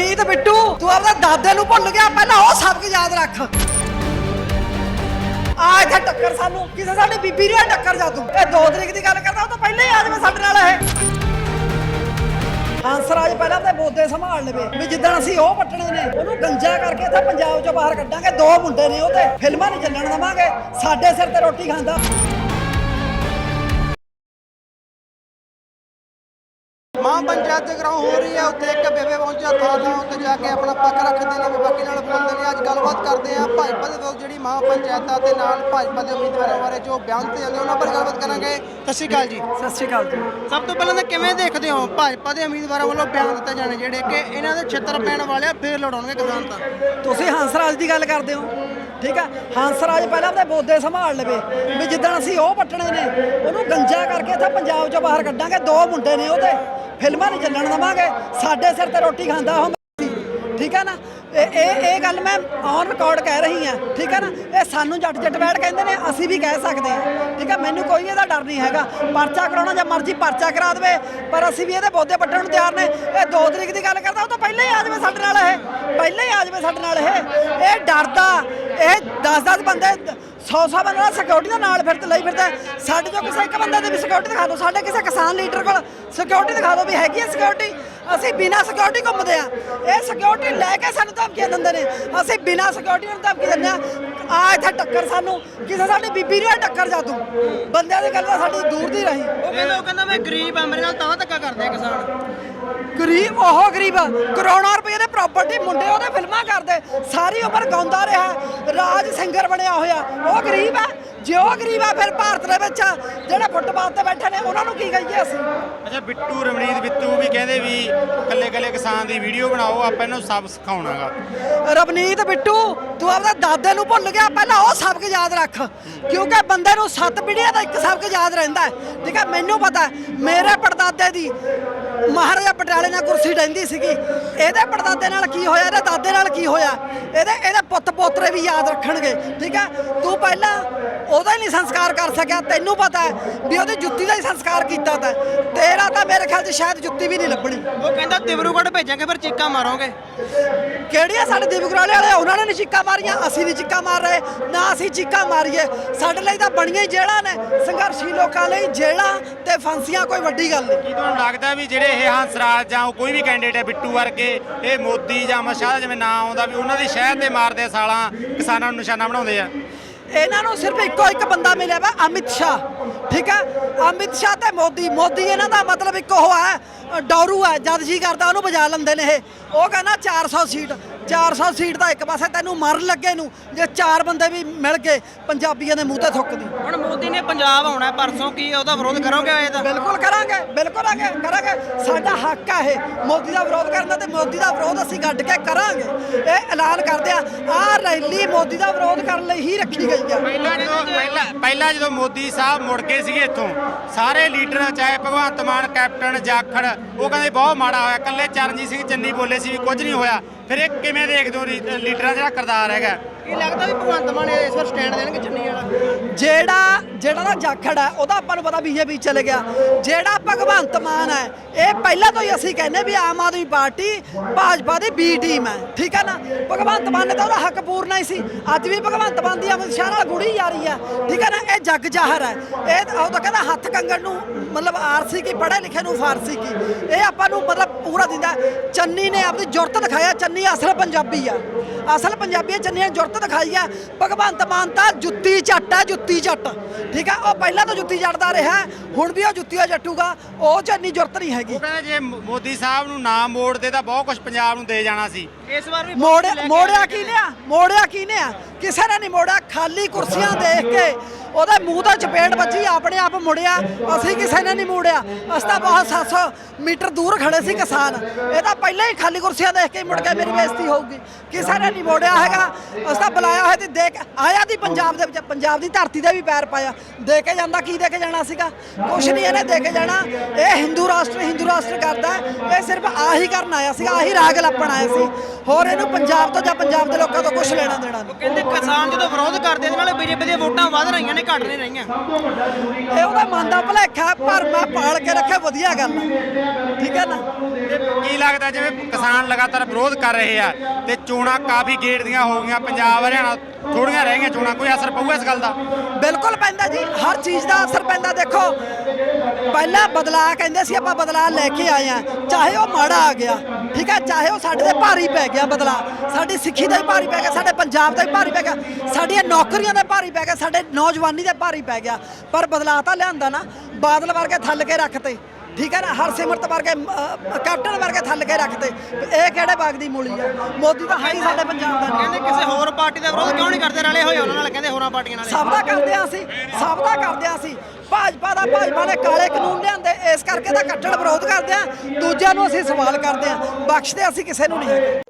ਰਵਨੀਤ ਬਿੱਟੂ, ਤੂੰ ਆਪਦੇ ਦਾਦੇ ਨੂੰ ਭੁੱਲ ਗਿਆ, ਪਹਿਲਾਂ ਉਹ ਸਬਕ ਯਾਦ ਰੱਖ। ਆ ਇੱਥੇ ਟੱਕਰ ਸਾਨੂੰ, ਕਿਸੇ ਸਾਡੀ ਬੀਬੀ ਨੇ ਟੱਕਰ ਜਾ ਤੂੰ। ਇਹ 2 ਤਰੀਕ ਦੀ ਗੱਲ ਕਰਦਾ, ਉਹ ਤਾਂ ਪਹਿਲਾਂ ਹੀ ਆ ਜਾਵੇ ਸਾਡੇ ਨਾਲ ਇਹ। ਹੰਸਰਾਜ ਪਹਿਲਾਂ ਤੇ ਬੋਦੇ ਸੰਭਾਲ ਲਵੇ। ਵੀ ਜਿੱਦਣ ਅਸੀਂ ਉਹ ਪੱਟਣੇ ਨੇ, ਉਹਨੂੰ ਗੰਜਾ ਕਰਕੇ ਇੱਥੇ ਪੰਜਾਬ ਚੋਂ ਬਾਹਰ ਕੱਢਾਂਗੇ, ਦੋ ਮੁੰਡੇ ਨੇ ਉਹ ਤੇ ਫਿਲਮਾਂ ਨਹੀਂ ਚੱਲਣ ਦਵਾਂਗੇ। ਸਾਡੇ ਸਿਰ ਤੇ ਰੋਟੀ ਖਾਂਦਾ। ਮਾਂ ਪੰਚਾਇਤ ਜਗਰਾਉਂ ਹੋ ਰਹੀ ਹੈ ਉੱਥੇ ਇੱਕ ਬੇਬੇ ਪਹੁੰਚਿਆ ਥਾਂ ਥਾਂ ਉੱਤੇ ਜਾ ਕੇ ਆਪਣਾ ਪੱਖ ਰੱਖਦੇ ਨੇ ਬਾਕੀ ਨਾਲ ਬੋਲਦੇ ਨੇ ਅੱਜ ਗੱਲਬਾਤ ਕਰਦੇ ਆ। ਭਾਜਪਾ ਦੇ ਵਿਰੁੱਧ ਜਿਹੜੀ ਮਾਂ ਪੰਚਾਇਤਾਂ ਦੇ ਨਾਲ ਭਾਜਪਾ ਦੇ ਉਮੀਦਵਾਰਾਂ ਬਾਰੇ ਜੋ ਬਿਆਨ ਤੇ ਜਾਂਦੇ ਉਹਨਾਂ ਬਾਰੇ ਗੱਲਬਾਤ ਕਰਾਂਗੇ। ਸਤਿ ਸ਼੍ਰੀ ਅਕਾਲ ਜੀ। ਸਤਿ ਸ਼੍ਰੀ ਅਕਾਲ ਜੀ। ਸਭ ਤੋਂ ਪਹਿਲਾਂ ਤਾਂ ਕਿਵੇਂ ਦੇਖਦੇ ਹੋ ਭਾਜਪਾ ਦੇ ਉਮੀਦਵਾਰਾਂ ਵੱਲੋਂ ਬਿਆਨ ਦਿੱਤੇ ਜਾਣੇ ਜਿਹੜੇ ਕਿ ਇਹਨਾਂ ਦੇ ਛਿੱਤਰ ਪੈਣ ਵਾਲੇ ਫੇਰ ਲੜਾਉਣਗੇ ਕਿਸਾਨ ਤਾਂ? ਤੁਸੀਂ ਹੰਸਰਾਜ ਦੀ ਗੱਲ ਕਰਦੇ ਹੋ ਠੀਕ ਆ? ਹੰਸਰਾਜ ਪਹਿਲਾਂ ਤੇ ਬੋਦੇ ਸੰਭਾਲ ਲਵੇ ਵੀ ਜਿੱਦਣ ਅਸੀਂ ਉਹ ਪੱਟਣੇ ਨੇ ਉਹਨੂੰ ਗੰਜਾ ਕਰਕੇ ਇੱਥੇ ਪੰਜਾਬ ਚੋਂ ਬਾਹਰ ਕੱਢਾਂਗੇ ਦੋ ਮੁੰਡੇ ਨੇ ਉਹਦੇ। ਫਿਲਮਾਂ ਨਹੀਂ ਚੱਲਣ ਦਵਾਂਗੇ। ਸਾਡੇ ਸਿਰ ਤੇ ਰੋਟੀ ਖਾਂਦਾ ਉਹ ਸੀ ਠੀਕ ਹੈ ਨਾ? ਇਹ ਇਹ ਇਹ ਗੱਲ ਮੈਂ ਔਨ ਰਿਕਾਰਡ ਕਹਿ ਰਹੀ ਹਾਂ। ਠੀਕ ਹੈ ਨਾ? ਇਹ ਸਾਨੂੰ ਜੱਟ ਜੱਟ ਬੈਠ ਕਹਿੰਦੇ ਨੇ, ਅਸੀਂ ਵੀ ਕਹਿ ਸਕਦੇ ਹਾਂ। ਠੀਕ ਹੈ? ਮੈਨੂੰ ਕੋਈ ਇਹਦਾ ਡਰ ਨਹੀਂ ਹੈਗਾ। ਪਰਚਾ ਕਰਾਉਣਾ ਜਾਂ ਮਰਜ਼ੀ ਪਰਚਾ ਕਰਾ ਦੇਵੇ, ਪਰ ਅਸੀਂ ਵੀ ਇਹਦੇ ਬੋਦੇ ਪੱਟਣ ਨੂੰ ਤਿਆਰ ਨੇ। ਇਹ 2 ਤਰੀਕ ਦੀ ਗੱਲ ਕਰਦਾ, ਉਹ ਤਾਂ ਪਹਿਲਾਂ ਹੀ ਆ ਜਾਵੇ ਸਾਡੇ ਨਾਲ ਇਹ। ਪਹਿਲਾਂ ਹੀ ਆ ਜਾਵੇ ਸਾਡੇ ਨਾਲ ਇਹ। ਇਹ ਡਰਦਾ। ਇਹ 10-10 ਬੰਦੇ 100-100 ਬੰਦੇ ਨਾਲ ਸਿਕਿਉਰਿਟੀ ਦੇ ਨਾਲ ਫਿਰ ਲਈ ਫਿਰਦਾ ਸਾਡੇ ਜੋ ਕਿਸੇ ਇੱਕ ਬੰਦੇ ਦੀ ਵੀ ਸਿਕਿਉਰਿਟੀ ਦਿਖਾ ਦਿਓ। ਸਾਡੇ ਕਿਸੇ ਕਿਸਾਨ ਲੀਡਰ ਕੋਲ ਸਿਕਿਉਰਿਟੀ ਦਿਖਾ ਦਿਓ ਵੀ ਹੈਗੀ ਹੈ ਸਿਕਿਉਰਿਟੀ ਅਸੀਂ ਬਿਨਾਂ ਸਿਕਿਉਰਿਟੀ ਘੁੰਮਦੇ ਆ ਇਹ ਸਿਕਿਉਰਿਟੀ ਲੈ ਕੇ ਸਾਨੂੰ ਧਮਕੀਆਂ ਦਿੰਦੇ ਨੇ। ਅਸੀਂ ਬਿਨਾਂ ਸਿਕਿਉਰਿਟੀ ਨੂੰ ਧਮਕੀ ਦਿੰਦੇ ਆ ਆ ਇੱਥੇ ਟੱਕਰ ਸਾਨੂੰ। ਕਿਸੇ ਸਾਡੀ ਬੀਬੀ ਨੇ ਟੱਕਰ ਜਾ ਤੂੰ। ਬੰਦਿਆਂ ਦੀ ਗੱਲ ਤਾਂ ਸਾਡੀ ਦੂਰ ਦੀ ਰਹੀ। ਉਹ ਕਹਿੰਦਾ ਉਹ ਕਹਿੰਦਾ ਮੈਂ ਗਰੀਬ ਆ, ਮੇਰੇ ਨਾਲ ਤਾਂ ਧੱਕਾ ਕਰਦੇ ਆ ਕਿਸਾਨ। ਗਰੀਬ ਉਹ ਗਰੀਬ। ਕਰੋੜਾਂ ਰੁਪਏ ਦੇ ਪ੍ਰਾਪਰਟੀ ਮੁੰਡੇ ਉਹਦੇ ਫਿਲਮਾਂ ਕਰਦੇ। ਸਾਰੀ ਉਮਰ ਗਾਉਂਦਾ ਰਿਹਾ। ਰਾਜ ਸਿੰਗਰ ਬਣਿਆ ਹੋਇਆ। ਉਹ ਗਰੀਬ ਆ ਜੇ ਉਹ ਗਰੀਬ ਆ ਫਿਰ ਭਾਰਤ ਦੇ ਵਿੱਚ ਜਿਹੜੇ ਫੁੱਟਪਾਥ ਤੇ ਬੈਠੇ ਨੇ ਉਹਨਾਂ ਨੂੰ ਕੀ ਕਹੀਏ ਅਸੀਂ? ਅੱਛਾ ਬਿੱਟੂ ਰਮਣੀਤ ਬਿੱਟੂ ਵੀ ਕਹਿੰਦੇ ਵੀ ਕੱਲੇ ਕੱਲੇ ਕਿਸਾਨ ਦੀ ਵੀਡੀਓ ਬਣਾਓ ਆਪਾਂ ਇਹਨਾਂ ਸਭ ਸਿਖਾਉਣਾਗਾ। ਰਵਨੀਤ ਬਿੱਟੂ ਤੂੰ ਆਪਦੇ ਦਾਦੇ ਨੂੰ ਭੁੱਲ ਗਿਆ। ਪਹਿਲਾਂ ਉਹ ਸਬਕ ਯਾਦ ਰੱਖ। ਕਿਉਂਕਿ ਬੰਦੇ ਨੂੰ ਸੱਤ ਪੀੜ੍ਹੀਆਂ ਦਾ ਇੱਕ ਸਬਕ ਯਾਦ ਰਹਿੰਦਾ ਹੈ। ਠੀਕ ਹੈ ਮੈਨੂੰ ਪਤਾ ਹੈ, ਮੇਰੇ ਪੜਦਾਦੇ ਦੀ ਮਹਾਰਾਜਾ ਪਟਿਆਲੇ ਨਾਲ ਕੁਰਸੀ ਡੈਂਦੀ ਸੀਗੀ। ਇਹਦੇ ਪੜਦਾਦੇ ਨਾਲ ਕੀ ਹੋਇਆ? ਇਹਦੇ ਦਾਦੇ ਨਾਲ ਕੀ ਹੋਇਆ? ਇਹਦੇ ਇਹਦੇ ਪੁੱਤ ਪੋਤਰੇ ਵੀ ਯਾਦ ਰੱਖਣਗੇ ਠੀਕ ਹੈ? ਤੂੰ ਪਹਿਲਾਂ ਉਹਦਾ ਹੀ ਨਹੀਂ ਸੰਸਕਾਰ ਕਰ ਸਕਿਆ ਤੈਨੂੰ ਪਤਾ ਹੈ ਵੀ ਉਹਦੀ ਜੁੱਤੀ ਦਾ ਹੀ ਸੰਸਕਾਰ ਕੀਤਾ ਤਾ। ਤੇਰਾ ਤਾਂ ਮੇਰੇ ਖਿਆਲ 'ਚ ਸ਼ਾਇਦ ਜੁੱਤੀ ਵੀ ਨਹੀਂ ਲੱਭਣੀ। ਉਹ ਕਹਿੰਦਾ ਦਿਬਰੂਗੜ੍ਹ ਭੇਜਾਂਗੇ ਫਿਰ ਚੀਕਾਂ ਮਾਰੋਗੇ। ਕਿਹੜੀਆਂ ਸਾਡੇ ਦੀਪਗਰਾਲੇ ਵਾਲੇ? ਉਹਨਾਂ ਨੇ ਨੀ ਚੀਕਾਂ ਮਾਰੀਆਂ। ਅਸੀਂ ਨਹੀਂ ਚੀਕਾਂ ਮਾਰ ਰਹੇ। ਨਾ ਅਸੀਂ ਚੀਕਾਂ ਮਾਰੀਏ। ਸਾਡੇ ਲਈ ਤਾਂ ਬਣੀਆਂ ਹੀ ਜੇਲ੍ਹਾਂ ਨੇ। ਸੰਘਰਸ਼ੀ ਲੋਕਾਂ ਲਈ ਜੇਲ੍ਹਾਂ ਤੇ ਫਾਂਸੀਆਂ ਕੋਈ ਵੱਡੀ ਗੱਲ ਨਹੀਂ। ਕੀ ਤੁਹਾਨੂੰ ਲੱਗਦਾ ਵੀ ਜਿਹੜੇ ਇਹ ਹੰਸਰਾਜ ਜਾਂ ਕੋਈ ਵੀ ਕੈਂਡੀਡੇਟ ਹੈ ਬਿੱਟੂ ਵਰਗੇ ਇਹ ਮੋਦੀ ਜਾਂ ਅਮਿਤ ਜਿਵੇਂ ਨਾਂ ਆਉਂਦਾ ਵੀ ਉਹਨਾਂ ਦੀ ਸ਼ਹਿਰ ਤੇ ਮਾਰਦੇ ਸਾਲਾਂ ਕਿਸਾਨਾਂ ਨੂੰ ਨਿਸ਼ਾਨਾ ਬਣਾਉਂਦੇ ਆ। ਇਹਨਾਂ ਨੂੰ ਸਿਰਫ ਇੱਕੋ ਇੱਕ ਬੰਦਾ ਮਿਲਿਆ ਵਾ ਅਮਿਤ ਸ਼ਾਹ। ਠੀਕ ਹੈ ਅਮਿਤ ਸ਼ਾਹ ਤੇ ਮੋਦੀ। ਮੋਦੀ ਇਹਨਾਂ ਦਾ ਮਤਲਬ ਇੱਕੋ ਹੈ ਅ, ਡੌਰੂ ਹੈ ਜਦ ਜੀ ਕਰਦਾ ਉਹਨੂੰ ਬਜਾ ਲੈਂਦੇ ਨੇ ਇਹ। ਉਹ ਕਹਿੰਦਾ 400 ਸੀਟ। 400 ਸੀਟ ਦਾ ਇੱਕ ਪਾਸੇ ਤੈਨੂੰ ਮਰਨ ਲੱਗੇ ਨੂੰ ਜੇ ਚਾਰ ਬੰਦੇ ਵੀ ਮਿਲ ਗਏ ਪੰਜਾਬੀਆਂ ਦੇ ਮੂੰਹ ਤੇ ਥੁੱਕਦੀ ਹੁਣ ਮੋਦੀ ਨੇ ਪੰਜਾਬ ਆਉਣਾ ਪਰਸੋਂ ਕੀ ਉਹਦਾ ਵਿਰੋਧ ਕਰੋਗੇ ਇਹ ਤਾਂ? ਬਿਲਕੁਲ ਕਰਾਂਗੇ ਬਿਲਕੁਲ ਆਗੇ ਕਰਾਂਗੇ। ਸਾਡਾ ਹੱਕ ਆ ਇਹ ਮੋਦੀ ਦਾ ਵਿਰੋਧ ਕਰਨ ਦਾ ਤੇ ਮੋਦੀ ਦਾ ਵਿਰੋਧ ਅਸੀਂ ਗੱਡ ਕੇ ਕਰਾਂਗੇ। ਇਹ ਐਲਾਨ ਕਰਦੇ ਆ ਆਹ ਰੈਲੀ ਮੋਦੀ ਦਾ ਵਿਰੋਧ ਕਰਨ ਲਈ ਹੀ ਰੱਖੀ ਗਈ ਆ। ਪਹਿਲਾਂ ਜਦੋਂ ਪਹਿਲਾਂ ਪਹਿਲਾਂ ਜਦੋਂ ਮੋਦੀ ਸਾਹਿਬ ਮੁੜ ਗਏ ਸੀਗੇ ਇੱਥੋਂ ਸਾਰੇ ਲੀਡਰ ਚਾਹੇ ਭਗਵੰਤ ਮਾਨ ਕੈਪਟਨ ਜਾਖੜ ਉਹ ਕਹਿੰਦੇ ਬਹੁਤ ਮਾੜਾ ਹੋਇਆ ਕੱਲੇ ਚਰਨਜੀਤ ਸਿੰਘ ਚੰਨੀ ਬੋਲੇ ਸੀ ਵੀ ਕੁਝ ਨਹੀਂ ਹੋਇਆ। ਫਿਰ ਇਹ ਕਿਵੇਂ ਦੇਖਦੇ ਹੋ ਲੀ- ਲੀਡਰਾਂ ਦਾ ਜਿਹੜਾ ਕਿਰਦਾਰ ਹੈਗਾ? ਕੀ ਲੱਗਦਾ ਵੀ ਭਗਵੰਤ ਮਾਨ ਇਸ ਵਾਰ ਸਟੈਂਡ ਦੇਣਗੇ ਚੰਨੀ ਵਾਲਾ? ਜਿਹੜਾ ਜਿਹੜਾ ਦਾ ਜਾਖੜ ਹੈ, ਉਹਦਾ ਆਪਾਂ ਨੂੰ ਪਤਾ ਬੀਜੇਪੀ ਚਲੇ ਗਿਆ। ਜਿਹੜਾ ਭਗਵੰਤ ਮਾਨ ਹੈ, ਇਹ ਪਹਿਲਾਂ ਤੋਂ ਹੀ ਅਸੀਂ ਕਹਿੰਦੇ ਵੀ ਆਮ ਆਦਮੀ ਪਾਰਟੀ, ਭਾਜਪਾ ਦੀ ਬੀ ਟੀਮ ਹੈ, ਠੀਕ ਹੈ ਨਾ? ਭਗਵੰਤ ਮਾਨ ਨੇ ਤਾਂ ਉਹਦਾ ਹੱਕ ਪੂਰਨਾ ਹੀ ਸੀ। ਅੱਜ ਵੀ ਭਗਵੰਤ ਮਾਨ ਦੀ ਅਮਿਤ ਸ਼ਾਹ ਨਾਲ ਗੁੜੀ ਯਾਰੀ ਹੈ, ਠੀਕ ਹੈ ਨਾ? ਇਹ ਜੱਗ ਜ਼ਾਹਰ ਹੈ। ਇਹ ਉਹ ਤਾਂ ਕਹਿੰਦਾ ਹੱਥ ਕੰਗਣ ਨੂੰ, ਮਤਲਬ ਆਰਸੀ ਕੀ, ਪੜ੍ਹੇ ਲਿਖੇ ਨੂੰ ਫਾਰਸੀ ਕੀ। ਇਹ ਆਪਾਂ ਨੂੰ ਮਤਲਬ ਪੂਰਾ ਦਿੰਦਾ ਚੰਨੀ ਨੇ ਆਪਣੀ ਜੁਰਤ ਦਿਖਾਇਆ, ਚੰਨੀ ਅਸਲ ਪੰਜਾਬੀ ਆ। ਅਸਲ ਪੰਜਾਬੀ ਹੈ, ਚੰਨੀ ਨੇ ਜੁਰਤ ਦਿਖਾਈ ਆ। ਭਗਵੰਤ ਮਾਨ ਤਾਂ ਜੁੱਤੀ ਚੱਟ ਹੈ ਜੁੱਤੀ ਚੱਟ ਠੀਕ ਹੈ ਉਹ ਪਹਿਲਾਂ ਤਾਂ ਜੁੱਤੀ ਜੱਟਦਾ ਰਿਹਾ ਹੁਣ ਵੀ ਉਹ ਜੁੱਤੀਆਂ ਜੱਟੂਗਾ ਉਹ ਚ ਇੰਨੀ ਜੁਰਤ ਨਹੀਂ ਹੈਗੀ। ਉਹ ਕਹਿੰਦੇ ਜੇ ਮੋਦੀ ਸਾਹਿਬ ਨੂੰ ਨਾ ਮੋੜਦੇ ਤਾਂ ਬਹੁਤ ਕੁਝ ਪੰਜਾਬ ਨੂੰ ਦੇ ਜਾਣਾ ਸੀ। ਇਸ ਵਾਰ ਵੀ ਮੋੜਿਆ ਮੋੜਿਆ ਕੀ ਨੇ ਆ ਮੋੜਿਆ ਕੀ ਨੇ ਆ ਕਿਸੇ ਨੇ ਨਹੀਂ ਮੋੜਿਆ ਖਾਲੀ ਕੁਰਸੀਆਂ ਦੇਖ ਕੇ ਉਹਦੇ ਮੂੰਹ ਤੇ ਚਪੇੜ ਵੱਜੀ, ਆਪਣੇ ਆਪ ਮੁੜਿਆ, ਅਸੀਂ ਕਿਸੇ ਨੇ ਨਹੀਂ ਮੁੜਿਆ। ਅਸੀਂ ਤਾਂ ਬਹੁਤ 700 ਮੀਟਰ ਦੂਰ ਖੜੇ ਸੀ ਕਿਸਾਨ। ਇਹ ਤਾਂ ਪਹਿਲਾਂ ਹੀ ਖਾਲੀ ਕੁਰਸੀਆਂ ਦੇਖ ਕੇ ਮੁੜ ਕੇ ਮੇਰੀ ਬੇਇੱਜ਼ਤੀ ਹੋਊਗੀ। ਕਿਸੇ ਨੇ ਨਹੀਂ ਮੋੜਿਆ ਹੈਗਾ। ਅਸੀਂ ਤਾਂ ਬੁਲਾਇਆ ਹੋਇਆ ਤੇ ਦੇਖ ਆਇਆ ਦੀ ਪੰਜਾਬ ਦੇ ਵਿੱਚ। ਪੰਜਾਬ ਦੀ ਧਰਤੀ ਦੇ ਵੀ ਪੈਰ ਪਾਇਆ। ਦੇ ਕੇ ਜਾਂਦਾ, ਕੀ ਦੇ ਕੇ ਜਾਣਾ ਸੀਗਾ? ਕੁਛ ਨਹੀਂ ਇਹਨੇ ਦੇ ਕੇ ਜਾਣਾ। ਇਹ ਹਿੰਦੂ ਰਾਸ਼ਟਰ ਹਿੰਦੂ ਰਾਸ਼ਟਰ ਕਰਦਾ ਇਹ ਸਿਰਫ ਆਹੀ ਕਰਨ ਆਇਆ ਸੀਗਾ, ਆਹੀ ਰਾਗ ਲੱਪਣ ਆਇਆ ਸੀ। ਹੋਰ ਇਹਨੂੰ ਪੰਜਾਬ ਤੋਂ ਜਾਂ ਪੰਜਾਬ ਦੇ ਲੋਕਾਂ ਤੋਂ ਕੁਝ ਲੈਣਾ ਦੇਣਾ ਨਹੀਂ। ਕਹਿੰਦੇ ਕਿਸਾਨ ਜਦੋਂ ਵਿਰੋਧ ਕਰਦੇ ਇਹਦੇ ਨਾਲ ਬੀਜੇਪੀ ਦੀਆਂ ਵੋਟਾਂ ਵਧ ਰਹੀਆਂ ਨੇ। ਨੇ ਘਟ ਨਹੀਂ ਰਹੀਆਂ। ਇਹ ਉਹਦਾ ਮਨ ਦਾ ਭੁਲੇਖਾ ਪਰ ਮੈਂ ਪਾਲ ਕੇ ਰੱਖਿਆ ਵਧੀਆ ਗੱਲ ਆ। ਠੀਕ ਹੈ ਨਾ? ਕੀ ਲੱਗਦਾ ਜਿਵੇਂ ਕਿਸਾਨ ਲਗਾਤਾਰ ਵਿਰੋਧ ਕਰ ਰਹੇ ਆ ਤੇ ਚੋਣਾਂ ਕਾਫੀ ਗੇੜ ਦੀਆਂ ਹੋ ਗਈਆਂ ਪੰਜਾਬ ਹਰਿਆਣਾ ਥੋੜੀਆਂ ਰਹਿ ਗਈਆਂ ਚੋਣਾਂ ਕੋਈ ਅਸਰ ਪਊਗਾ ਇਸ ਗੱਲ ਦਾ? ਬਿਲਕੁਲ ਪੈਂਦਾ ਜੀ ਹਰ ਚੀਜ਼ ਦਾ ਅਸਰ ਪੈਂਦਾ। ਦੇਖੋ ਪਹਿਲਾਂ ਬਦਲਾਅ ਕਹਿੰਦੇ ਸੀ, ਆਪਾਂ ਬਦਲਾਅ ਲੈ ਕੇ ਆਏ ਆ ਚਾਹੇ ਉਹ ਮਾੜਾ ਆ ਗਿਆ, ਠੀਕ ਹੈ? ਚਾਹੇ ਉਹ ਸਾਡੇ ਤੇ ਭਾਰੀ ਪੈ ਗਿਆ ਬਦਲਾਅ। ਸਾਡੀ ਸਿੱਖੀ ਦਾ ਵੀ ਭਾਰੀ ਪੈ ਗਿਆ, ਸਾਡੇ ਪੰਜਾਬ ਦਾ ਵੀ ਭਾਰੀ ਪੈ ਗਿਆ, ਸਾਡੀਆਂ ਨੌਕਰੀਆਂ ਦਾ ਭਾਰੀ ਪੈ ਗਿਆ, ਸਾਡੇ ਨੌਜਵਾਨੀ ਦਾ ਭਾਰੀ ਪੈ ਗਿਆ। ਪਰ ਬਦਲਾਅ ਤਾਂ ਲਿਆਂਦਾ ਨਾ, ਬਾਦਲ ਵਰਗੇ ਥੱਲ ਕੇ ਰੱਖਤੇ। ਠੀਕ ਹੈ ਨਾ ਹਰਸਿਮਰਤ ਵਰਗੇ ਕੈਪਟਨ ਵਰਗੇ ਥੱਲ ਕੇ ਰੱਖਤੇ। ਇਹ ਕਿਹੜੇ ਬਾਗ ਦੀ ਮੂਲੀ ਆ? ਮੋਦੀ ਤਾਂ ਹੈ ਹੀ ਸਾਡੇ ਪੰਜਾਬ ਦਾ। ਕਹਿੰਦੇ ਕਿਸੇ ਹੋਰ ਪਾਰਟੀ ਦਾ ਵਿਰੋਧ ਕਿਉਂ ਨਹੀਂ ਕਰਦੇ? ਰਲੇ ਹੋਏ ਉਹਨਾਂ ਨਾਲ ਕਹਿੰਦੇ ਹੋਰਾਂ ਪਾਰਟੀਆਂ ਨਾਲ। ਸਭ ਦਾ ਕਰਦੇ ਆ ਅਸੀਂ ਸਭ ਦਾ ਕਰਦੇ ਆ ਅਸੀਂ। ਭਾਜਪਾ ਦਾ ਭਾਜਪਾ ਨੇ ਕਾਲੇ ਕਾਨੂੰਨ ਲਿਆਂਦੇ ਇਸ ਕਰਕੇ ਤਾਂ ਕੱਟੜ ਵਿਰੋਧ ਕਰਦੇ ਆ। ਦੂਜਿਆਂ ਨੂੰ ਅਸੀਂ ਸਵਾਲ ਕਰਦੇ ਆ। ਬਖਸ਼ਦੇ ਅਸੀਂ ਕਿਸੇ ਨੂੰ ਨਹੀਂ।